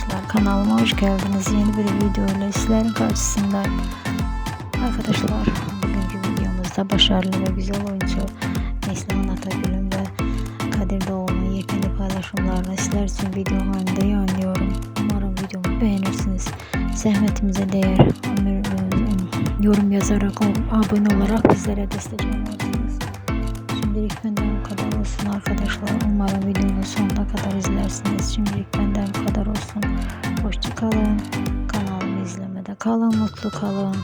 arkadaşlar kanalıma hoş geldiniz. Yeni bir video ile sizlerin karşısındayım. Arkadaşlar bugünkü videomuzda başarılı ve güzel oyuncu Neslihan Atagül'ün ve Kadir Doğulu'nun yepyeni paylaşımlarını sizler için video halinde yayınlıyorum. Umarım videomu beğenirsiniz. Zahmetimize değer. Yorum yazarak, abone olarak bizlere destek olmalısınız. Şimdilik benden bu kadar olsun arkadaşlar. Umarım videonun sonuna kadar izlersiniz. Şimdilik benden bu kadar olsun. Hoşçakalın. Kanalımı izlemede kalın. Mutlu kalın.